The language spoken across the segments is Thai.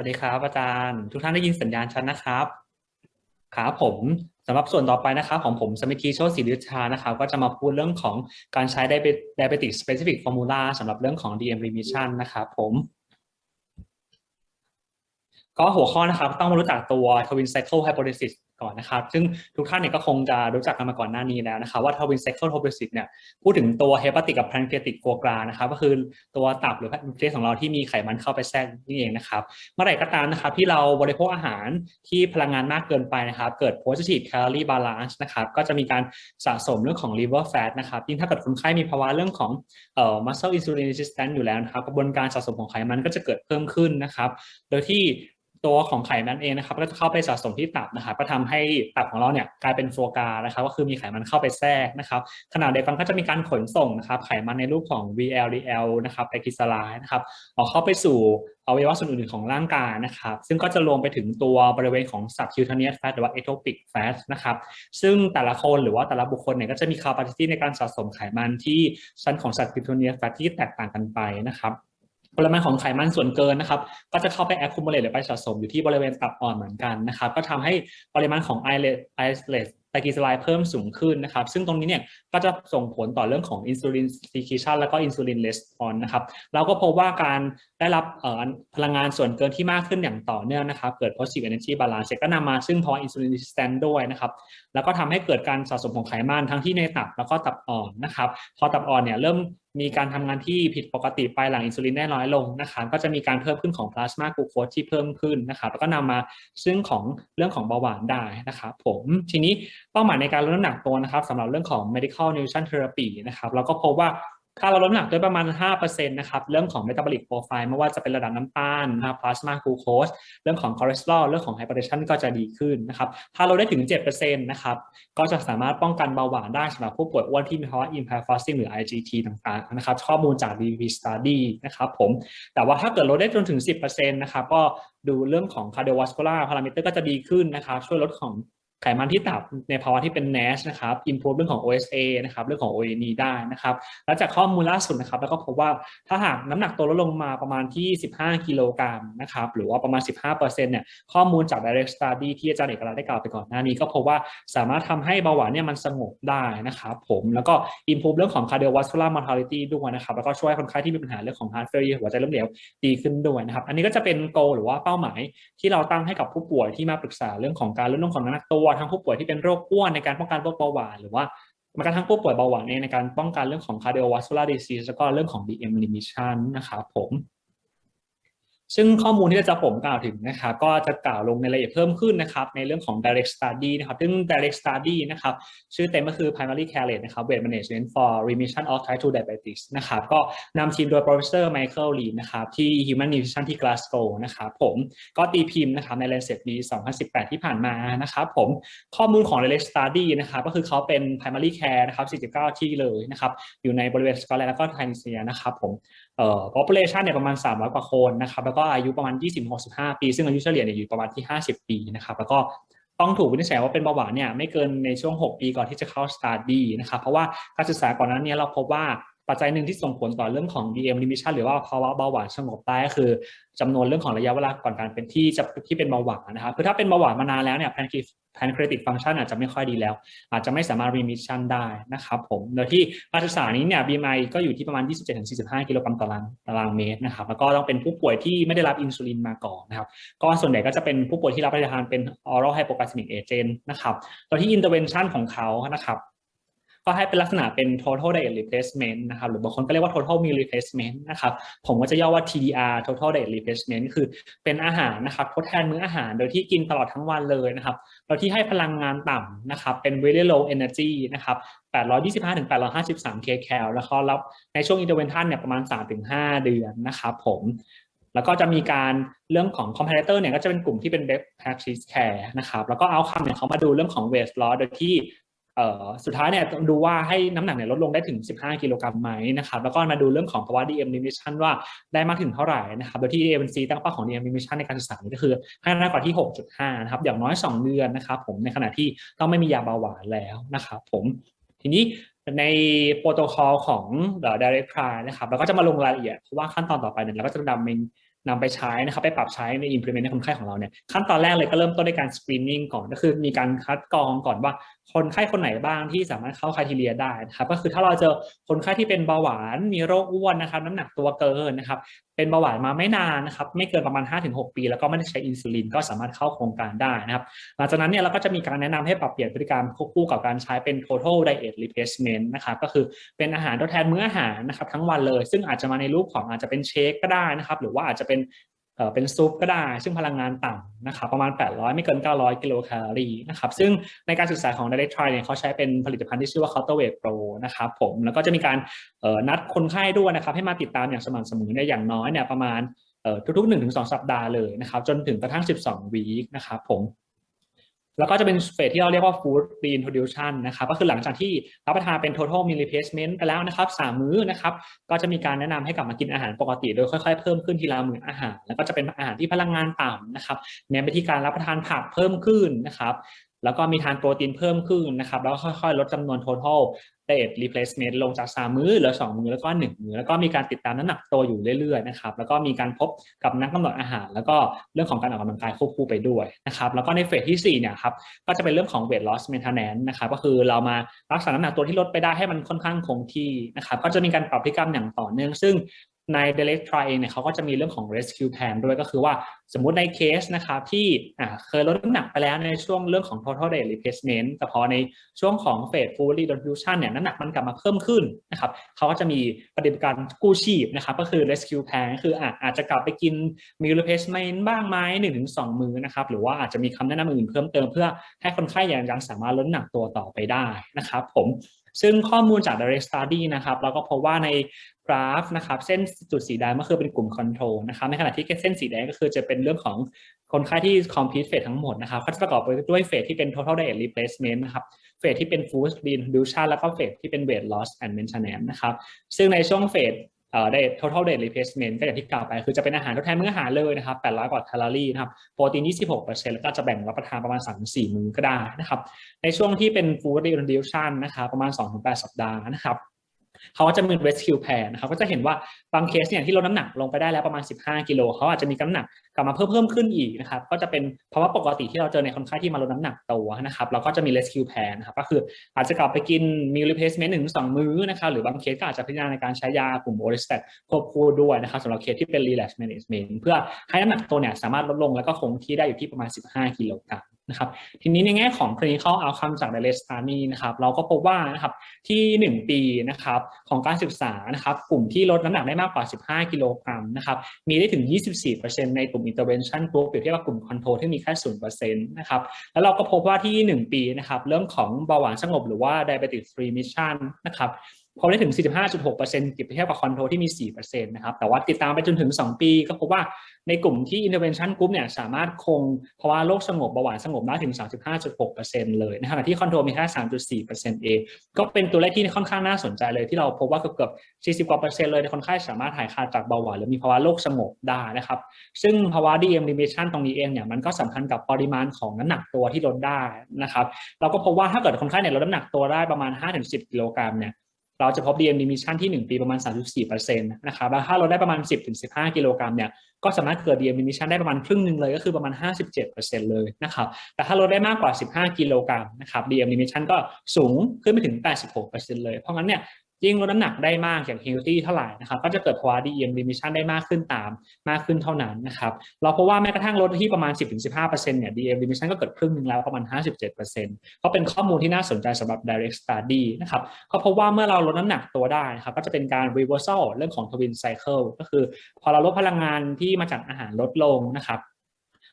วัสดีครับอาจารย์ ทุกท่านได้ยินสัญญาณชัดนะครับครับผมสำหรับส่วนต่อไปนะครับของผมสมิธีโชติศรีฤชานะครับก็จะมาพูดเรื่องของการใช้ diabetic specific formula สำหรับเรื่องของ DM remission นะครับผมก็หัวข้อนะครับต้องมารู้จักตัว twin cycle hypothesis ก่อนนะครับ ซึ่งทุกท่านเนี่ยก็คงจะรู้จักกันมาก่อนหน้านี้แล้วนะครับ ว่า twin cycle hypothesis เนี่ยพูดถึงตัว hepatic กับ pancreatic f o g r a นะครับก็คือตัวตับหรือ pancreas ของเราที่มีไขมันเข้าไปแทรกนี่เองนะครับ เมื่อไหร่ก็ตามนะครับที่เราบริโภคอาหารที่พลังงานมากเกินไปนะครับ เกิด positive calorie balance นะครับก็จะมีการสะสมเรื่องของ liver fat นะครับยิ่งถ้าเกิดคนไข้มีภาวะเรื่องของเอ่อ muscle insulin resistant อยู่แล้วนะครับกระบวนการสะสมของไขมันก็จะเกิดเพิ่มขึ้นนะครับ โดยที่ ตัวของไขมันเองนะครับ ก็จะเข้าไปสะสมที่ตับนะครับก็ทำให้ตับของเราเนี่ยกลายเป็นโฟกานะครับ ก็คือมีไขมันเข้าไปแทรกนะครับขณะเดียวกันก็จะมีการขนส่งนะครับไขมันในรูปของ VLDL นะครับไตรกลีเซอไรด์นะครับออกเข้าไปสู่อวัยวะส่วนอื่นๆของร่างกายนะครับ ซึ่งก็จะรวมไปถึงตัวบริเวณของ subcutaneous fat หรือว่า ectopic fat นะครับ ซึ่งแต่ละคนหรือว่าแต่ละบุคคลเนี่ยก็จะมี capacity ในการสะสมไขมันที่ชั้นของ subcutaneous fat ที่แตกต่างกันไปนะครับ ปริมาณของไขมันส่วนเกินนะครับก็จะเข้าไป accumulate หรือไปสะสมอยู่ที่บริเวณตับอ่อนเหมือนกันนะครับก็ทำให้ปริมาณของ islet islet ไตรกลีเซอไรด์เพิ่มสูงขึ้นนะครับซึ่งตรงนี้เนี่ยก็จะส่งผลต่อเรื่องของอินซูลิน secretion แล้วก็อินซูลิน response นะครับเราก็พบว่าการได้รับพลังงานส่วนเกินที่มากขึ้นอย่างต่อเนื่องนะครับเกิด positive energy balance ก็นำมาซึ่งภาะอินซูลิน resistant ด้วยนะครับ แล้วก็ทำให้เกิดการสะสมของไขมันทั้งที่ในตับแล้วก็ตับอ่อนนะครับพอตับอ่อนเนี่ยเริ่มมีการทำงานที่ผิดปกติไปหลังอินซูลินได้น้อยลงนะครับก็จะมีการเพิ่มขึ้นของพลาสมากรูโคสที่เพิ่มขึ้นนะครับแล้วก็นำมาซึ่งของเรื่องของเบาหวานได้นะครับผมทีนี้เป้าหมายในการลดน้ำหนักตัวนะครับสำหรับเรื่องของ medical nutrition therapy นะครับเราก็พบว่า ถ้าเราลดน้ำหนักด้วยประมาณ 5%นะครับ เรื่องของ metabolic profile ไม่ว่าจะเป็นระดับน้ำตาลนะ plasma glucose เรื่องของ cholesterol เรื่องของ hypertension ก็จะดีขึ้นนะครับ ถ้าเราได้ถึง 7%นะครับ ก็จะสามารถป้องกันเบาหวานได้สำหรับผู้ป่วยอ้วนที่มีภาวะ impaired fasting หรือ IGT ต่างๆนะครับ ข้อมูลจาก DV study นะครับผม แต่ว่าถ้าเกิดลดได้จนถึง 10%นะครับ ก็ดูเรื่องของ cardiovascular parameter ก็จะดีขึ้นนะครับ ช่วยลดของ ไขมันที่ตับในภาวะที่เป็น NASH นะครับ improve เรื่องของ OSA นะครับ เรื่องของ ONE ได้นะครับ แล้วจากข้อมูลล่าสุดนะครับ แล้วก็พบว่าถ้าหากน้ำหนักตัวลดลงมาประมาณที่ 15 กิโลกรัมนะครับ หรือว่าประมาณ 15%เนี่ย ข้อมูลจาก direct study ที่อาจารย์เอกลักษณ์ได้กล่าวไปก่อนหน้านี้ ก็พบว่าสามารถทำให้เบาหวานเนี่ยมันสงบได้นะครับผม แล้วก็ improve เรื่องของ cardiovascular mortality ด้วยนะครับ แล้วก็ช่วยคนไข้ที่มีปัญหาเรื่องของ heart failure หัวใจล้มเหลวดีขึ้นด้วยนะครับ อันนี้ก็จะเป็น goal หรือว่าเป้าหมาย ที่เราตั้งให้กับผู้ป่วยที่มาปรึกษาเรื่องของการลดลงของน้ำหนักตัวทั้งผู้ป่วยที่เป็นโรคอ้วนในการป้องกันโรคเบาหวานหรือว่ามันกระทั่งผู้ป่วยเบาหวานเองในการป้องกันเรื่องของ cardiovascular disease แล้วก็เรื่องของ DM limitation นะครับผม ซึ่งข้อมูลที่จะผมกล่าวถึงนะครับก็จะกล่าวลงในรายละเอียดเพิ่มขึ้นนะครับในเรื่องของ direct study นะครับซึ่ง direct study นะครับชื่อเต็มก็คือ primary care rate นะครับ weight management for remission of type 2 diabetes นะครับก็นำทีมโดย professor Michael Lee นะครับที่ Human Nutrition ที่ Glasgow นะครับผมก็ตีพิมพ์นะครับใน Lancet ปี 2018 ที่ผ่านมานะครับผมข้อมูลของ direct study นะครับก็คือเขาเป็น primary care นะครับ 49 ที่เลยนะครับอยู่ในบริเวณสกอตแลนด์แล้วก็ไทยเซียนะครับผม เอ่อ population เนี่ยประมาณ 300 กว่าคนนะครับแล้วก็อายุประมาณ 20-65 ปี ซึ่งอายุเฉลี่ยเนี่ยอยู่ประมาณที่ 50 ปีนะครับแล้วก็ต้องถูกวินิจฉัยว่าเป็นเบาหวานเนี่ยไม่เกินในช่วง 6 ปีก่อนที่จะเข้า study นะครับเพราะว่าการศึกษาก่อนนั้นเนี่ยเราพบว่า ปัจจัยหนึ่งที่ส่งผลต่อเรื่องของ DM remission หรือว่าภาวะเบาหวานสงบได้ก็คือจำนวนเรื่องของระยะเวลาก่อนการเป็นที่จะที่เป็นเบาหวานนะครับคือถ้าเป็นเบาหวานมานานแล้วเนี่ย pancreatic function อาจจะไม่ค่อยดีแล้ว อาจจะไม่สามารถ remission ได้นะครับผมโดยที่การศึกษานี้เนี่ย BMI ก็อยู่ที่ประมาณ 27-45 กิโลกรัมต่อตารางเมตรนะครับแล้วก็ต้องเป็นผู้ป่วยที่ไม่ได้รับอินซูลินมาก่อนนะครับก็ส่วนใหญ่ก็จะเป็นผู้ป่วยที่รับประทานเป็น oral hypoglycemic agent นะครับโดยที่ intervention ของเขานะครับ ก็ให้เป็นลักษณะเป็น total diet replacement นะครับหรือบางคนก็เรียกว่า total meal replacement นะครับผมก็จะย่อว่า TDR total diet replacement คือเป็นอาหารนะครับทดแทนมื้ออาหารโดยที่กินตลอดทั้งวันเลยนะครับโดยที่ให้พลังงานต่ำนะครับเป็น very low energy นะครับ825ถึง853 kcal แล้วก็รับในช่วง intervention เนี่ยประมาณ 3-5 เดือนนะครับผมแล้วก็จะมีการเรื่องของ comparator เนี่ยก็จะเป็นกลุ่มที่เป็น best practice care นะครับ แล้วก็เอาคำเนี่ยเขามาดูเรื่องของ weight loss โดยที่ สุดท้ายเนี่ยต้องดูว่าให้น้ำหนักเนี่ยลดลงได้ถึง 15 กิโลกรัมไหมนะครับแล้วก็มาดูเรื่องของภาวะ DM remission ว่าได้มากถึงเท่าไหร่นะครับโดยที่ ANC ตั้งเป้าของ DM remission ในการศึกษานี้ก็คือให้น้ำหนักกว่าที่ 6.5 นะครับอย่างน้อย 2 เดือนนะครับผมในขณะที่ต้องไม่มียาเบาหวานแล้วนะครับผมทีนี้ในโปรโตคอลของ direct price นะครับเราก็จะมาลงรายละเอียดเพราะว่าขั้นตอนต่อไปเนี่ยเราก็จะดำเนำไปใช้นะครับไปปรับใช้ใน implement ในคนไข้ของเราเนี่ยขั้นตอนแรกเลยก็เริ่มต้นด้วยการ screening ก่อนก็คือมีการคัดกรองก่อนว่าคนไข้คนไหนบ้างที่สามารถเข้าค r i t e r i a ได้นะครับก็คือถ้าเราเจอคนไข้ที่เป็นเบาหวาน มีโรคอ้วนนะครับ น้ำหนักตัวเกินนะครับ เป็นเบาหวานมาไม่นานนะครับไม่เกินประมาณ 5-6 ปี แล้วก็ไม่ได้ใช้อินซูลินก็สามารถเข้าโครงการได้นะครับหลังจากนั้นเนี่ยเราก็จะมีการแนะนำให้ปรับเปลี่ยนพฤติกรรมควบคู่กับการใช้เป็น total diet replacement นะครับก็คือเป็นอาหารทดแทนมื้ออาหารนะครับทั้งวันเลย ซึ่งอาจจะมาในรูปของอาจจะเป็นเชคก็ได้นะครับหรือว่าอาจจะเป็น เออเป็นซุปก็ได้ ซึ่งพลังงานต่ำนะครับประมาณ 800 ไม่เกิน 900 กิโลแคลอรี่นะครับซึ่งในการศึกษาของ Direct Try เนี่ยเขาใช้เป็นผลิตภัณฑ์ที่ชื่อว่า Cultivate Pro นะครับผมแล้วก็จะมีการเอ่อนัดคนไข้ด้วยนะครับให้มาติดตามอย่างสม่ำเสมอเนี่ยอย่างน้อยเนี่ยประมาณเอ่อทุกๆ1-2 สัปดาห์เลยนะครับจนถึงกระทั่ง 12 วีคนะครับผม แล้วก็จะเป็นเฟสที่เราเรียกว่า food reintroduction นะครับก็คือหลังจากที่รับประทานเป็น total meal replacement ไปแล้วนะครับสามมื้อนะครับก็จะมีการแนะนำให้กลับมากินอาหารปกติ โดยค่อยๆ เพิ่มขึ้นทีละมื้ออาหาร แล้วก็จะเป็นอาหารที่พลังงานต่ำนะครับเน้นไปที่การรับประทานผักเพิ่มขึ้นนะครับ แล้วก็มีทานโปรตีนเพิ่มขึ้นนะครับแล้วค่อยๆ ลดจำนวน total diet replacement ลงจาก 3 มื้อเหลือ 2 มื้อแล้วก็ 1 มื้อแล้วก็มีการติดตามน้ำหนักตัวอยู่เรื่อยๆนะครับแล้วก็มีการพบกับนักกำหนดอาหาร แล้วก็เรื่องของการออกกำลังกายควบคู่ไปด้วยนะครับแล้วก็ในเฟสที่4เนี่ยครับก็จะเป็นเรื่องของ weight loss maintenance นะครับก็คือเรามารักษาน้ำหนักตัวที่ลดไปได้ให้มันค่อนข้างคงที่นะครับก็จะมีการปรับพฤติกรรมอย่างต่อเนื่องซึ่ง ใน Direct Try เองเนี่ยเขาก็จะมีเรื่องของ rescue plan ด้วยก็คือว่าสมมุติในเคสนะครับที่เคยลดน้ำหนักไปแล้วในช่วงเรื่องของ total diet replacement แต่พอในช่วงของ phase food reintroduction เนี่ยน้ำหนักมันกลับมาเพิ่มขึ้นนะครับเขาก็จะมีปฏิบัติการกู้ชีพนะครับก็คือ rescue plan ก็คืออาจจะกลับไปกิน meal replacement บ้างไหมหนึ่งถึงสองมื้อนะครับหรือว่าอาจจะมีคำแนะนำอื่นเพิ่มเติมเพื่อให้คนไข้ยังยังสามารถลดน้ำหนักตัวต่อไปได้นะครับผม ซึ่งข้อมูลจาก Direct Study นะครับเราก็พบว่าในกราฟนะครับเส้นจุดสีแดงก็คือเป็นกลุ่ม Control นะครับในขณะที่เส้นสีแดงก็คือจะเป็นเรื่องของคนไข้ที่ complete phase ทั้งหมดนะครับก็จะประกอบไปด้วยเฟสที่เป็น total diet replacement นะครับเฟสที่เป็น food reintroduction แล้วก็เฟสที่เป็น weight loss and maintenance นะครับซึ่งในช่วงเฟส เอ่อได้ total daily replacement ก็อย่างที่กล่าวไป คือจะเป็นอาหารทดแทนมื้ออาหารเลยนะครับ800กว่าแคลอรี่นะครับโปรตีน 26%แล้วก็จะแบ่งรับประทานประมาณ 3-4 มื้อก็ได้นะครับ ในช่วงที่เป็น food reduction นะครับประมาณ 2-8 สัปดาห์นะครับ เขาก็จะมี rescue plan นะครับก็จะเห็นว่าบางเคสเนี่ยที่ลดน้ำหนักลงไปได้แล้วประมาณ 15 กิโลเขาอาจจะมีน้ำหนักกลับมาเพิ่มเพิ่มขึ้นอีกนะครับก็จะเป็นภาวะปกติที่เราเจอในคนไข้ที่มาลดน้ำหนักตัวนะครับเราก็จะมี rescue plan นะครับก็คืออาจจะกลับไปกิน meal replacement หนึ่งถึงสองมื้อนะครับหรือบางเคสก็อาจจะพิจารณาในการใช้ยากลุ่ม orlistat ควบคู่ด้วยนะครับสำหรับเคสที่เป็น relapse management เพื่อให้น้ำหนักตัวเนี่ยสามารถลดลงแล้วก็คงที่ได้อยู่ที่ประมาณ 15 กิโลกรัม นะครับทีนี้ในแง่ของ clinical outcome จาก Direct Study นะครับเราก็พบว่านะครับที่ 1 ปีนะครับของการศึกษานะครับกลุ่มที่ลดน้ำหนักได้มากกว่า 15 กิโลกรัมนะครับมีได้ถึง 24%ในกลุ่ม intervention group เปรียบเทียบกับกลุ่ม control ที่มีแค่ 0%นะครับแล้วเราก็พบว่าที่ 1 ปีนะครับเรื่องของเบาหวานสงบหรือว่า diabetic remission นะครับ พบได้ถึง 45.6%เปรียบเทียบกับคอนโทรที่มี 4%นะครับ แต่ว่าติดตามไปจนถึง 2 ปี ก็พบว่าในกลุ่มที่ intervention group เนี่ยสามารถคงภาวะโรคสงบเบาหวานสงบได้ถึง 35.6%เลยนะครับที่คอนโทรมีแค่3.4%เองก็เป็นตัวเลขที่ค่อนข้างน่าสนใจเลยที่เราพบว่าเกือบ40กว่าเปอร์เซ็นต์เลยในคนไข้สามารถหายขาดจากเบาหวานหรือมีภาวะโรคสงบได้นะครับ ซึ่งภาวะ DM limitation ตรงนี้เองเนี่ยมันก็สำคัญกับปริมาณของน้ำหนักตัวที่ลดได้นะครับ เราก็พบว่าถ้าเกิดคนไข้เนี่ยลดน้ำหนักตัวได้ประมาณ 5-10 กิโลกรัมเนี่ย เราจะพบ DM Demission ที่ 1 ปีประมาณ 34%นะครับแล้วถ้าเราได้ประมาณ 10-15 กิโลกรัมเนี่ยก็สามารถเกิด DM Demission ได้ประมาณครึ่งหนึ่งเลยก็คือประมาณ 57%เลยนะครับแต่ถ้าลดได้มากกว่า 15 กิโลกรัมนะครับ DM Demission ก็สูงขึ้นไปถึง 86%เลย เพราะงั้นเนี่ย ยิ่งลดน้ำหนักได้มากอย่าง healthy เท่าไหร่นะครับก็จะเกิดภาวะ DM limitation ได้มากขึ้นตามมากขึ้นเท่านั้นนะครับเราเพบว่าแม้กระทั่งลดที่ประมาณ 10-15%เนี่ย DM limitation ก็เกิดครึ่งหนึ่งแล้วประมาณ 57%ก็เป็นข้อมูลที่น่าสนใจสำหรับ direct study นะครับก็พบว่าเมื่อเราลดน้ำหนักตัวได้นะครับก็จะเป็นการ reversal เรื่องของ twin cycle ก็คือพอเราลดพลังงานที่มาจากอาหารลดลงนะครับ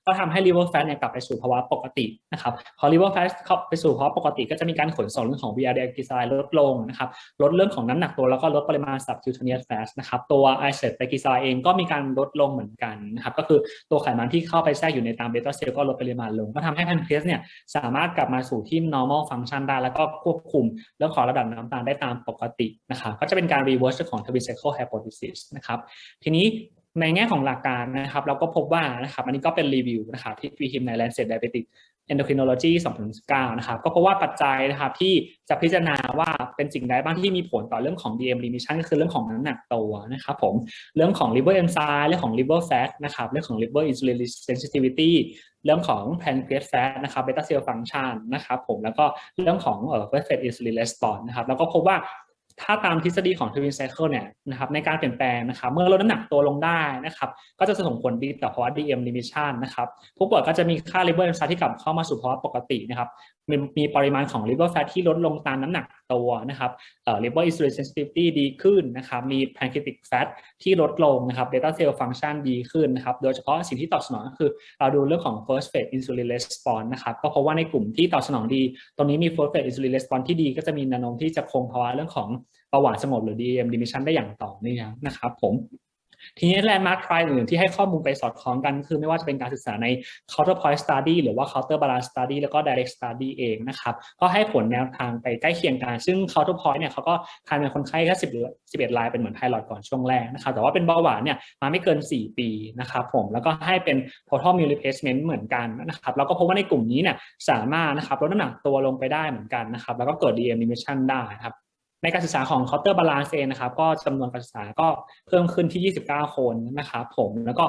ก็ทำให้ liver fat เนี่ยกลับไปสู่ภาวะปกตินะครับพอ liver fat เข้าไปสู่ภาวะปกติ ก็จะมีการขนส่งเรื่องของ v r d l g e ลดลงนะครับลดเรื่องของน้ำหนักตัวแล้วก็ลดปริมาณ subcutaneous fat นะครับตัว i s e t p e g l y c e เองก็มีการลดลงเหมือนกันนะครับก็คือตัวไขมันที่เข้าไปแทรกอยู่ในตามเบต้าเซลล์ก็ลดปริมาณลง ก็ทำให้แพนเครสเนี่ยสามารถกลับมาสู่ที่ normal function ได้แล้วก็ควบคุมเรื่องของระดับน้ำตาลได้ตามปกตินะครับก็จะเป็นการ reverse ของ twin cycle hypothesis นะครับทีนี้ ในแง่ของหลักการนะครับ เราก็พบว่านะครับ อันนี้ก็เป็นรีวิวนะครับที่ตีพิมใน Lancet Diabetic endocrinology 2019นะครับ ก็เพราะว่าปัจจัยนะครับที่จะพิจารณาว่าเป็นสิ่งใดบ้างที่มีผลต่อเรื่องของ DM remission ก็คือเรื่องของน้ำหนักตัวนะครับผม เรื่องของ liver enzyme เรื่องของ liver fat นะครับ เรื่องของ liver insulin sensitivity เรื่องของ pancreas fat นะครับ beta cell function นะครับผม แล้วก็เรื่องของเอ่อ phosphate insulin response นะครับ แล้วก็พบว่า ถ้าตามทฤษฎีของ twin cycle เนี่ยนะครับในการเปลี่ยนแปลงนะครับเมื่อลดน้ำหนักตัวลงได้นะครับก็จะส่งผลดีต่อภาวะ DM remission นะครับผู้ป่วยก็จะมีค่า liver enzyme ที่กลับเข้ามาสู่ภาวะปกตินะครับมีมีปริมาณของ liver fat ที่ลดลงตามน้ำหนักตัวนะครับเอ่อ liver insulin sensitivity ดีขึ้นนะครับมี pancreatic fat ที่ลดลงนะครับ beta cell function ดีขึ้นนะครับโดยเฉพาะสิ่งที่ตอบสนองก็คือเราดูเรื่องของ phosphate insulin response นะครับก็เพราะว่าในกลุ่มที่ตอบสนองดี ตรงนี้มี phosphate insulin response ที่ดีก็จะมีแนวโน้มที่จะคงภาวะเรื่องของ เบาหวานสงบหรือ DM remission ได้อย่างต่อเนื่องนะครับผมทีนี้แลนด์มาร์คทริอื่นที่ให้ข้อมูลไปสอดคล้องกัน คือไม่ว่าจะเป็นการศึกษาใน counterpoint study หรือว่า counter balance study แล้วก็ direct study เองนะครับ ก็ให้ผลแนวทางไปใกล้เคียงกัน ซึ่ง counterpoint เนี่ยเขาก็ทานเป็นคนไข้แค่10หรือ11รายเป็นเหมือนไพลอตก่อนช่วงแรกนะครับ แต่ว่าเป็นเบาหวานเนี่ยมาไม่เกิน 4 ปีนะครับผมแล้วก็ให้เป็น total meal replacement เหมือนกันนะครับแล้วก็พบว่าในกลุ่มนี้เนี่ยสามารถนะครับลดน้ำหนักตัวลงไปได้เหมือนกันนะครับแล้วก็เกิด DM remission ได้ครับ ในการศึกษาของ Counter Balance เองนะครับ ก็จำนวนการศึกษาก็เพิ่มขึ้นที่ 29 คนนะครับผมแล้วก็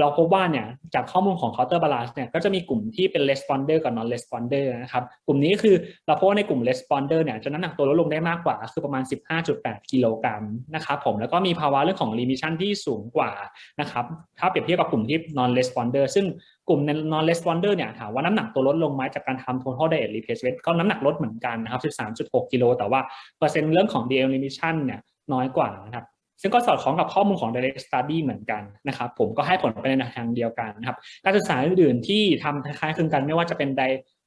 เราพบว่าเนี่ยจากข้อมูลของ Counter Balance เนี่ยก็จะมีกลุ่มที่เป็น responder กับ non responder นะครับ กลุ่มนี้คือเราพบว่าในกลุ่ม responder เนี่ยจะน้ำหนักตัวลดลงได้มากกว่า คือประมาณ 15.8 กิโลกรัมนะครับผมแล้วก็มีภาวะเรื่องของ remission ที่สูงกว่านะครับถ้าเปรียบเทียบกับกลุ่มที่ non responder ซึ่งกลุ่ม non responder เนี่ยถามว่าน้ำหนักตัวลดลงไหมจากการทำ total diet replacement ก็น้ำหนักลดเหมือนกันนะครับ 13.6 กิโลแต่ว่าเปอร์เซ็นต์เรื่องของ DM remission เนี่ยน้อยกว่านะครับ ซึ่งก็สอดคล้องกับข้อมูลของ direct study เหมือนกันนะครับ ผมก็ให้ผลไปในทางเดียวกันนะครับ การศึกษาอื่นๆที่ทำคล้ายๆคลึงกันไม่ว่าจะเป็นได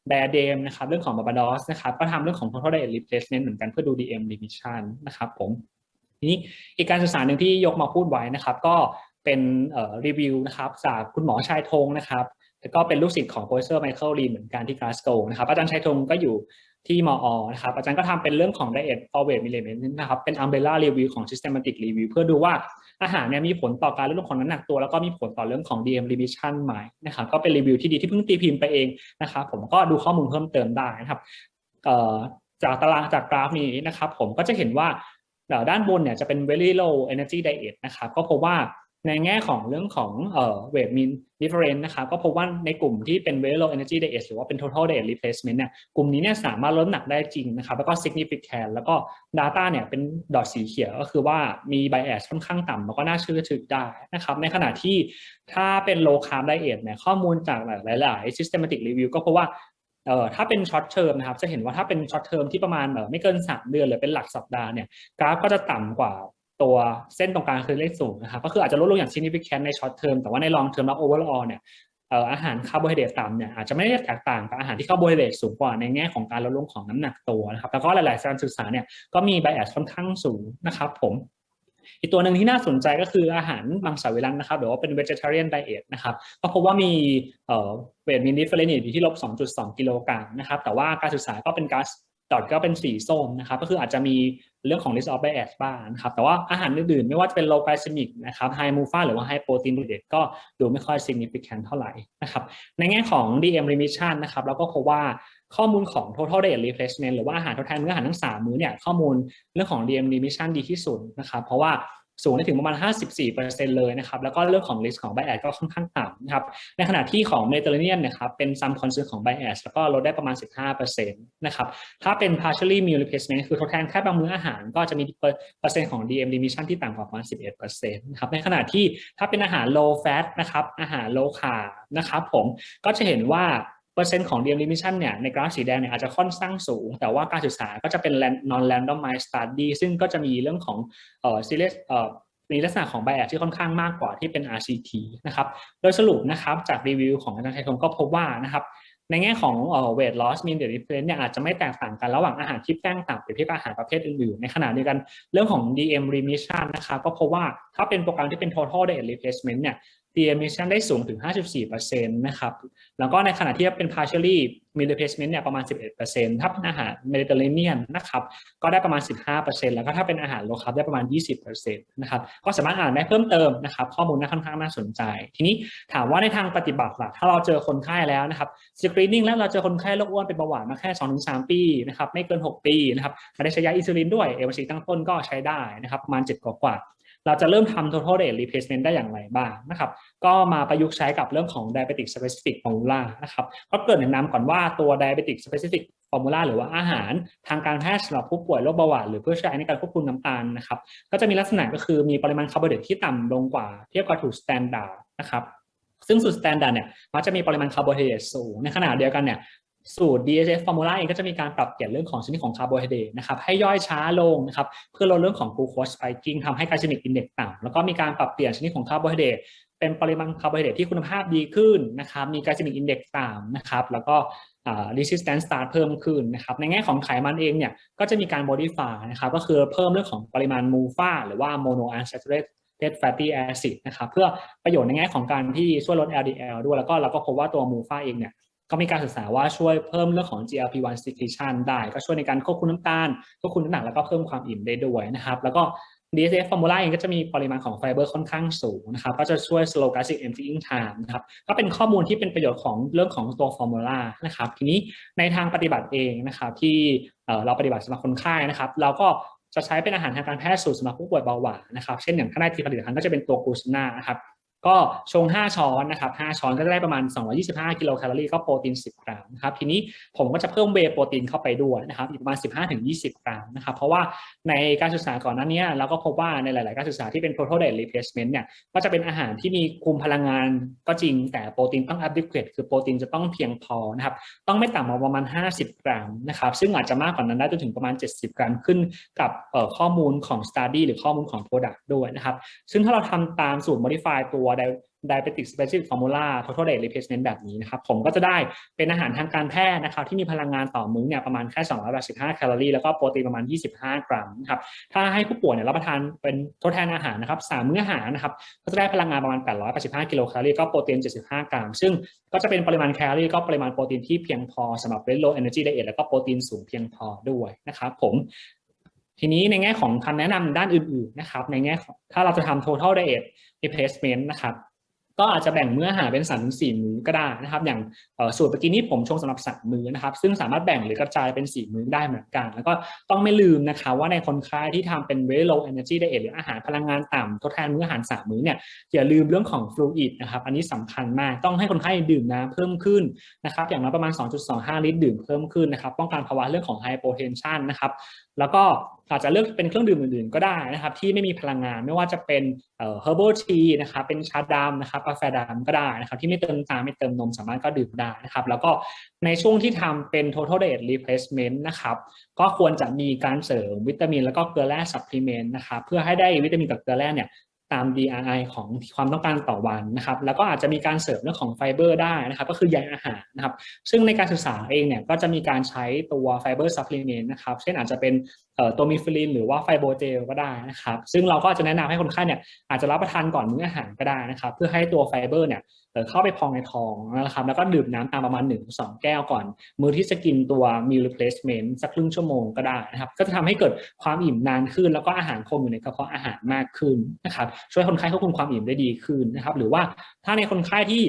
ไดอะเดมนะครับเรื่องของบาบาดอสนะครับก็ทำเรื่องของ total diet replacement เหมือนกันเพื่อดู DM remission นะครับผมทีนี้อีกการศึกษาหนึ่งที่ยกมาพูดไว้นะครับ ก็เป็นรีวิวนะครับจากคุณหมอชายธงนะครับ แล้วก็เป็นลูกศิษย์ของโปรเฟสเซอร์ไมเคิลลีเหมือนกันที่กลาสโกนะครับอาจารย์ชัยธงก็อยู่ที่มอนะครับอาจารย์ก็ทำเป็นเรื่องของ diet forward measurement นะครับเป็น umbrella review ของ systematic review เพื่อดูว่าอาหารเนี่ยมีผลต่อการลดลงของน้ำหนักตัว แล้วก็มีผลต่อเรื่องของ DM remission ไหมนะครับก็เป็นรีวิวที่ดีที่เพิ่งตีพิมพ์ไปเองนะครับผมก็ดูข้อมูลเพิ่มเติมได้นะครับจากตารางจากกราฟนี้นะครับผมก็จะเห็นว่าด้านบนเนี่ยจะเป็น very low energy diet นะครับก็พบว่า ในแง่ของเรื่องของเอ่อ weight mean difference นะครับก็พบว่าในกลุ่มที่เป็น very low energy diet หรือว่าเป็น total diet replacement เนี่ยกลุ่มนี้เนี่ยสามารถลดน้ำหนักได้จริงนะครับแล้วก็ significant แล้วก็ data เนี่ยเป็นดอทสีเขียวก็คือว่ามี bias ค่อนข้างต่ำแล้วก็น่าเชื่อถือได้นะครับในขณะที่ถ้าเป็น low carb diet เนี่ยข้อมูลจากหลาย ๆ systematic review ก็พบว่าเอ่อถ้าเป็น short term นะครับจะเห็นว่าถ้าเป็น short term ที่ประมาณเออไม่เกิน 3 เดือนหรือเป็นหลักสัปดาห์เนี่ยกราฟก็จะต่ำกว่า ตัวเส้นตรงกลางคือเลขสูงนะครับก็คืออาจจะลดลงอย่าง significant ใน short term แต่ว่าใน long term แล้ว overall เนี่ยอาหารคาร์โบไฮเดรตต่ำเนี่ยอาจจะไม่ได้แตกต่างกับอาหารที่คาร์โบไฮเดรตสูงกว่าในแง่ของการลดลงของน้ำหนักตัวนะครับแล้วก็หลายๆการศึกษาเนี่ยก็มี bias ค่อนข้างสูงนะครับผมอีกตัวหนึ่งที่น่าสนใจก็คืออาหารมังสวิรัตนะครับหรือว่าเป็น vegetarian diet นะครับก็พบว่ามีเวทมินดิเฟอเรนอยู่ที่ลบ 2.2 กิโลกรัมนะครับแต่ว่าการศึกษาก็เป็นกาซ ดอทก็เป็นสีส้มนะครับก็คืออาจจะมีเรื่องของ list of bias บ้างนะครับแต่ว่าอาหารอื่นๆ ไม่ว่าจะเป็น low glycemic นะครับ high MUFA หรือว่า high protein diet ก็ดูไม่ค่อย significant เท่าไหร่นะครับในแง่ของ DM remission นะครับเราก็พบว่าข้อมูลของ total diet replacement หรือว่าอาหารทดแทนมื้ออาหารทั้ง 3 มื้อเนี่ยข้อมูลเรื่องของ DM remission ดีที่สุดนะครับเพราะว่า สูงได้ถึงประมาณ 54%เลยนะครับแล้วก็เรื่องของ risk ของ bias ก็ค่อนข้างต่ำนะครับในขณะที่ของ Mediterranean นะครับเป็น some concern ของ bias แล้วก็ลดได้ประมาณ 15%นะครับถ้าเป็น partially meal replacement คือทดแทนแค่บางมื้ออาหาร ก็จะมีเปอร์เซ็นต์ของ DM remission ที่ต่ำกว่าประมาณ 11%นะครับในขณะที่ถ้าเป็นอาหาร low fat นะครับอาหาร low carb นะครับผมก็จะเห็นว่า ปอร์เซ็นต์ของ DM remission เนี่ยในกราฟสีแดงเนี่ยอาจจะค่อนข้างสูง แต่ว่าการศึกษาก็จะเป็น non randomized study ซึ่งก็จะมีเรื่องของเอ่อ series เอ่อมีลักษณะของ bias ที่ค่อนข้างมากกว่าที่เป็น RCT นะครับ โดยสรุปนะครับจากรีวิวของอาจารย์ชัยธงก็พบว่านะครับในแง่ของเอ่อ weight loss mean daily difference เนี่ยอาจจะไม่แตกต่างกันระหว่างอาหารที่แป้งต่ำหรือที่อาหารประเภทอื่นๆ ในขณะเดียวกันเรื่องของ DM remission นะครับก็พบว่าถ้าเป็นโปรแกรมที่เป็น total diet replacement เนี่ย de-emission ได้สูงถึง 54%นะครับ แล้วก็ในขณะที่เป็น partially meal replacement เนี่ยประมาณ 11%ถ้าเป็นอาหาร Mediterranean นะครับ ก็ได้ประมาณ 15%แล้วก็ถ้าเป็นอาหาร low carb ได้ประมาณ 20%นะครับ ก็สามารถอ่านได้เพิ่มเติมนะครับ ข้อมูลน่าค่อนข้างน่าสนใจ ทีนี้ถามว่าในทางปฏิบัติล่ะ ถ้าเราเจอคนไข้แล้วนะครับ screening แล้วเราเจอคนไข้โรคอ้วนเป็นเบาหวานมาแค่ 2-3 ปีนะครับ ไม่เกิน 6 ปีนะครับไม่ได้ใช้ยาอินซูลินด้วย A1C ตั้งต้นก็ใช้ได้นะครับประมาณ7กว่า เราจะเริ่มทำ total rate replacement ได้อย่างไรบ้างนะครับก็มาประยุกต์ใช้กับเรื่องของ diabetic specific formula นะครับก็เกรินแนะนำก่อนว่าตัว diabetic specific formula หรือว่าอาหารทางการแพทย์สำหรับผู้ป่วยโรคเบาหวานหรือเพื่อใช้ในการควบคุมน้ำตาลนะครับก็จะมีลักษณะก็คือมีปริมาณคาร์โบไฮเดรตที่ต่ำลงกว่าเทียบกับถูก standard นะครับซึ่งสูตร standard เนี่ยมักจะมีปริมาณคาร์โบไฮเดรตสูง ในขณะเดียวกันเนี่ย สูตร DHF formula เองก็จะมีการปรับเปลี่ยนเรื่องของชนิดของคาร์โบไฮเดรตนะครับให้ย่อยช้าลงนะครับเพื่อลดเรื่องของ glucose spiking ทำให้ glycemic index ต่ำแล้วก็มีการปรับเปลี่ยนชนิดของคาร์โบไฮเดรตเป็นปริมาณคาร์โบไฮเดรตที่คุณภาพดีขึ้นนะครับมี glycemic index ต่ำนะครับแล้วก็ resistance start เพิ่มขึ้นนะครับในแง่ของไขมันเองเนี่ยก็จะมีการ modify นะครับก็คือเพิ่มเรื่องของปริมาณ MUFA หรือว่า monounsaturated fatty acid นะครับเพื่อประโยชน์ในแง่ของการที่ช่วยลด LDL ด้วยแล้วก็เราก็พบว่าตัว MUFA เองเนี่ย ก็มีการศึกษาว่าช่วยเพิ่มเรื่องของ GLP-1 secretion ได้ก็ช่วยในการควบคุมน้ำตาลควบคุมน้ำหนักแล้วก็เพิ่มความอิ่มได้ด้วยนะครับ แล้วก็ DSF formula เองก็จะมีปริมาณของไฟเบอร์ค่อนข้างสูงนะครับก็จะช่วย slow gastric emptying time นะครับก็เป็นข้อมูลที่เป็นประโยชน์ของเรื่องของตัว formula นะครับทีนี้ในทางปฏิบัติเองนะครับที่เราปฏิบัติสำหรับคนไข้นะครับ เราก็จะใช้เป็นอาหารทางการแพทย์สูตรสำหรับผู้ป่วยเบาหวานนะครับ เช่นอย่างข้างในที่ผลิตภัณฑ์ก็จะเป็นตัวกูสนานะครับ ก็ชง 5 ช้อนนะครับ5ช้อนก็จะได้ประมาณ 225 กิโลแคลอรี่ก็โปรตีน 10 กรัมนะครับทีนี้ผมก็จะเพิ่มเวโปรตีนเข้าไปด้วยนะครับอีกประมาณ 15-20 กรัมนะครับเพราะว่าในการศึกษาก่อนหน้านี้เราก็พบว่าในหลาย ๆ การศึกษาที่เป็น total day replacement เนี่ยก็จะเป็นอาหารที่มีคุมพลังงานก็จริงแต่โปรตีนต้อง adequate คือโปรตีนจะต้องเพียงพอนะครับต้องไม่ต่ำกว่าประมาณ 50 กรัมนะครับซึ่งอาจจะมากกว่านั้นได้จนถึงประมาณ 70 กรัมขึ้นกับข้อมูลของ study หรือข้อมูลของ product ด้วยนะครับซึ่งถ้าเราทำตามสูตร modify ตัว diabetic specific formula total day replacement แบบนี้นะครับ ผมก็จะได้เป็นอาหารทางการแพทย์นะครับที่มีพลังงานต่อมื้อเนี่ยประมาณแค่285แคลอรี่แล้วก็โปรตีนประมาณ 25 กรัมนะครับถ้าให้ผู้ป่วยเนี่ยรับประทานเป็นทดแทนอาหารนะครับ3มื้ออาหารนะครับก็จะได้พลังงานประมาณ 885 กิโลแคลอรี่ก็โปรตีน 75 กรัม ซึ่งก็จะเป็นปริมาณแคลอรี่ก็ปริมาณโปรตีนที่เพียงพอสำหรับ low energy diet แล้วก็โปรตีนสูงเพียงพอด้วยนะครับผม ทีนี้ในแง่ของคำแนะนำด้านอื่นๆนะครับ ในแง่ของถ้าเราจะทำ total diet replacement นะครับ ก็อาจจะแบ่งมื้ออาหารเป็นสามถึงสี่มื้อก็ได้นะครับ อย่างสูตรเมื่อกี้นี้ผมชงสำหรับสามมื้อนะครับ ซึ่งสามารถแบ่งหรือกระจายเป็นสี่มื้อได้เหมือนกัน แล้วก็ต้องไม่ลืมนะคะว่าในคนไข้ที่ทำเป็น very low energy diet หรืออาหารพลังงานต่ำทดแทนมื้ออาหารสามมื้อเนี่ยอย่าลืมเรื่องของ fluid นะครับ อันนี้สำคัญมากต้องให้คนไข้ดื่มน้ำเพิ่มขึ้นนะครับ อย่างน้อยประมาณ 2.25 ลิตรดื่มเพิ่มขึ้นนะครับ ป้องกันภาวะเรื่องของ hypotension นะครับ แล้วก็ อาจจะเลือกเป็นเครื่องดื่มอื่นๆ ก็ได้นะครับ ที่ไม่มีพลังงานไม่ว่าจะเป็นเอ่อ herbal tea นะครับเป็นชาดำนะครับกาแฟดำก็ได้นะครับ ที่ไม่เติมตาไม่เติมนมสามารถก็ดื่มได้นะครับ แล้วก็ในช่วงที่ทำเป็น total diet replacement นะครับ ก็ควรจะมีการเสริมวิตามิน แล้วก็เกลือแร่ supplement นะครับเพื่อให้ได้วิตามินกับเกลือแร่เนี่ยตาม DRI ของความต้องการต่อวันนะครับ แล้วก็อาจจะมีการเสริมเรื่องของไฟเบอร์ได้นะครับ ก็คือใยอาหารนะครับ ซึ่งในการศึกษาเองเนี่ยก็จะมีการใช้ตัวไฟเบอร์ซัพพลีเมนต์นะครับ เช่นอาจจะเป็น ตัวมิฟิลินหรือว่าไฟโบเจลก็ได้นะครับ ซึ่งเราก็จะแนะนำให้คนไข้เนี่ยอาจจะรับประทานก่อนมื้ออาหารก็ได้นะครับ เพื่อให้ตัวไฟเบอร์เนี่ยเข้าไปพองในท้องนะครับ แล้วก็ดื่มน้ำตามประมาณ1นสแก้วก่อน มื้อที่จะกินตัว meal replacement สักครึ่งชั่วโมงก็ได้นะครับ ก็จะทำให้เกิดความอิ่มนานขึ้น แล้วก็อาหารคงอยู่ในกระเพาะอาหารมากขึ้นนะครับ ช่วยคนไข้ควบคุมความอิ่มได้ดีขึ้นนะครับ หรือว่าถ้าในคนไข้ที่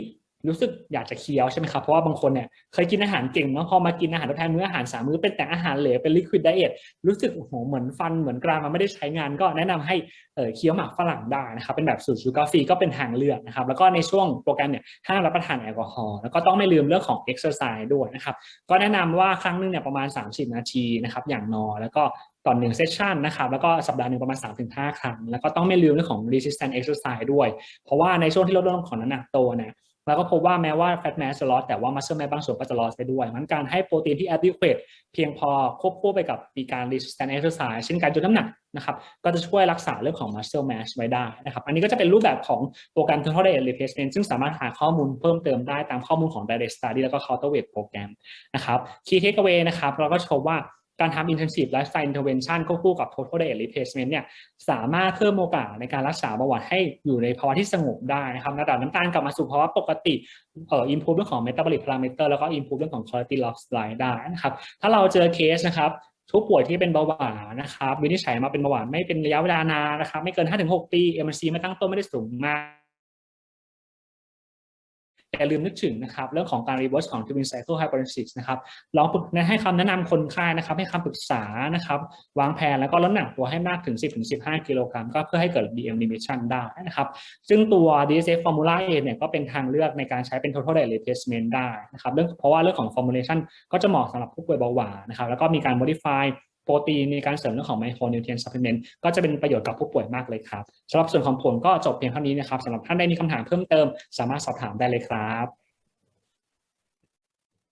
รู้สึกอยากจะเคี้ยวใช่ไหมครับเพราะว่าบางคนเนี่ยเคยกินอาหารเก่งเนาะพอมากินอาหารทดแทนมื้ออาหารสามมื้อเป็นแต่อาหารเหลวเป็นลิควิดไดเอทรู้สึกโอ้โหเหมือนฟันเหมือนกรามมันไม่ได้ใช้งานก็แนะนำให้เคี้ยวหมากฝรั่งได้นะครับเป็นแบบสูตรชูการ์ฟรีก็เป็นทางเลือกนะครับแล้วก็ในช่วงโปรแกรมเนี่ยห้ามรับประทานแอลกอฮอล์แล้วก็ต้องไม่ลืมเรื่องของเอ็กซ์เซอร์ไซส์ด้วยนะครับก็แนะนำว่าครั้งนึงเนี่ยประมาณ 30 นาทีนะครับอย่างนอนแล้วก็ต่อหนึ่งเซสชันนะครับแล้วก็สัปดาห์หนึ่งประมาณ 3-5 ครั้ง แล้วก็ต้องไม่ลืมเรื่องของ resistance exercise ด้วย เพราะว่าในช่วงที่ลดเรื่องของน้ำหนักโตเนี่ย เราก็พบว่าแม้ว่า fat mass จะลดแต่ว่า muscle mass บางส่วนก็จะลดไปด้วยมันการให้โปรตีนที่ adequate เพียงพอควบคู่ไปกับมีการ resistance exercise เช่นการยกน้ำหนักนะครับก็จะช่วยรักษาเรื่องของ muscle mass ไว้ได้นะครับอันนี้ก็จะเป็นรูปแบบของโปรแกรม total diet replacement ซึ่งสามารถหาข้อมูลเพิ่มเติมได้ตามข้อมูลของ diet study แล้วก็ counter weight program นะครับ key takeaway นะครับเราก็พบว่า การทำ intensive lifestyle intervention ควบคู่กับ total diet replacement เนี่ยสามารถเพิ่มโอกาสในการรักษาเบาหวานให้อยู่ในภาวะที่สงบได้นะครับระดับน้ำตาลกลับมาสู่ภาวะปกติเอ่อ improve เรื่องของ metabolic parameter แล้วก็ improve เรื่องของ quality of life ได้นะครับถ้าเราเจอเคสนะครับผู้ป่วยที่เป็นเบาหวานนะครับวินิจฉัยมาเป็นเบาหวานไม่เป็นระยะเวลานานนะครับไม่เกิน 5-6 ปี M&C ไม่ตั้งต้นไม่ได้สูงมาก อย่าลืมนึกถึงนะครับเรื่องของการ reverse ของ twin cycle hypothesis นะครับลองปรึกให้คำแนะนำคนไข้นะครับ ให้คำปรึกษานะครับวางแผนแล้วก็ลดน้ำหนักตัวให้มากถึง 10-15 กิโลกรัมก็เพื่อให้เกิด BM remission ได้นะครับ ซึ่งตัว DSF formula A เนี่ยก็เป็นทางเลือกในการใช้เป็น total diet replacement ได้นะครับเรื่องเพราะว่าเรื่องของ formulation ก็จะเหมาะสำหรับผู้ป่วยเบาหวานนะครับแล้วก็มีการ modify โปรตีนมีการเสริมเรื่องของไมโครนิวเทรียนซัพพลีเมนต์ก็จะเป็นประโยชน์กับผู้ป่วยมากเลยครับสำหรับส่วนของผลก็จบเพียงเท่านี้นะครับสำหรับท่านใดมีคำถามเพิ่มเติม สามารถสอบถามได้เลยครับ